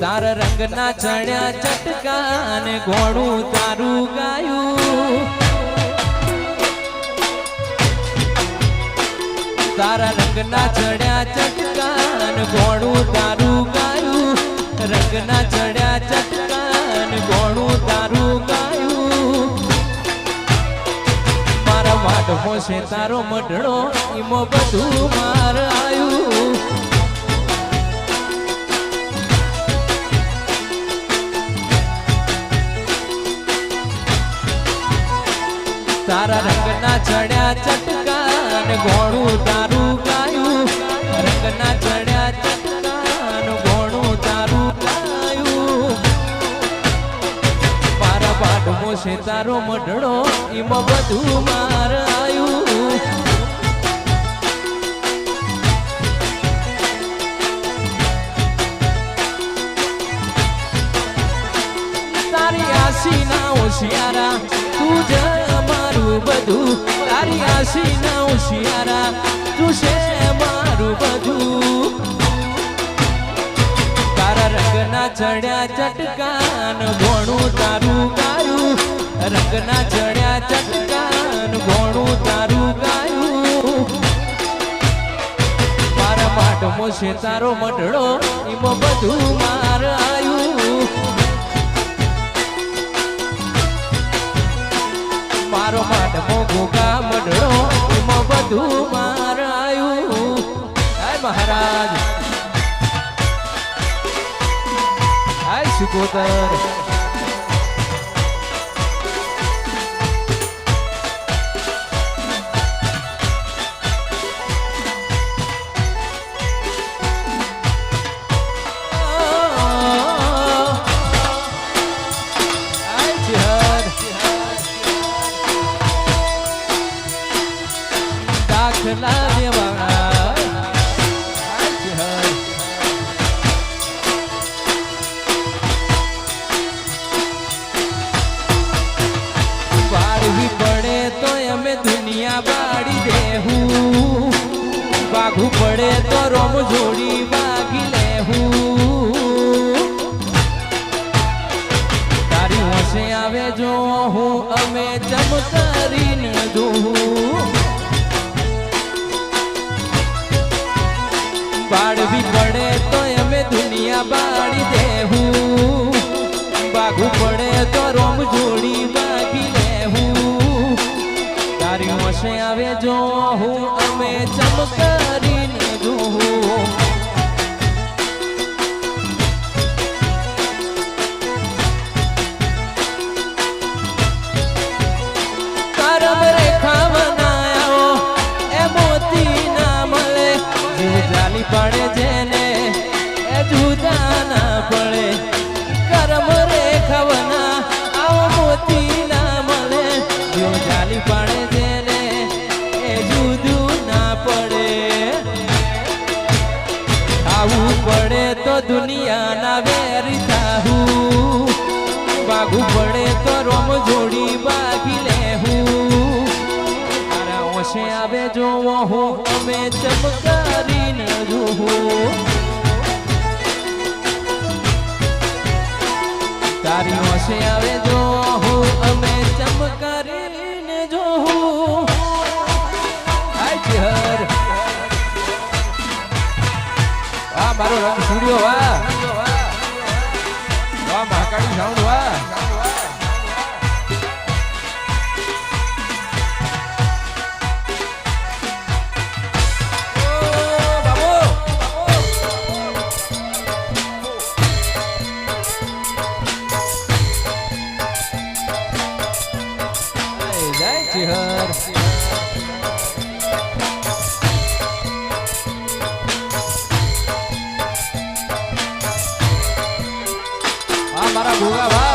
તારા રંગના ચણ્યા ચટકા અને ઘોડું તારું ગાયું. તારા રંગના ચડ્યા ચટકા અને ઘોડું તારું ગાયું. રંગના ચડ્યા ચટકા અને ઘોડું તારું ગાયું. મારા વાટમો છે તારો મઢડો ઈમો બધું માર તારા રંગના ચડ્યા ચટકા ને ઘોડું તારું ગાયું. રંગના ચડ્યા ચટકા ને ઘોડું તારું ગાયું. મારા પાઠમો છે તારો મઢડો એમાં બધું માર આયું. તારી આશી ના હોશિયારા, તું જ મારું બધું, તારી આશી ના હોશિયારા, તું છે મારું બધું. તારા રંગના ચડ્યા ચટકાન ભોણું તારું ગાયું. રંગના ચડ્યા ચટકાન ભોણું તારું ગાયું. મારા માટમો છે તારો મઢડો એમાં બધું માર આવ્યું મારો ગોગા મઢડો એમાં બધું મારાયું. હાય મહારાજ. હાય સુકોતર દુનિયા બાળી દેહું. વાઘું પડે તો રોમ જોડી વાગી લેહું. તારી હોશે આવે જો હું અમે ચમ કરીને જોઉં. બાળવી પડે તો અમે દુનિયા બાળી દેહું. હું અમે ચમકારી જોઉં. કરમ રેખા બનાયો એ મોતી ના મળે. જીવ જાલી પડે જેને આવું પડે તો દુનિયાના વેરી બાગું પડે તો રોમ જોડી બાકી લેહું. તારા ઓછે આવે જોવો હું અમે ચમકારીને જોઉં તારી ઓશે આવે જો મારો રંગ સૂર્યો વાહ વાહ મહાકાળી સાઉન્ડ વાહ ઓ, jugaba.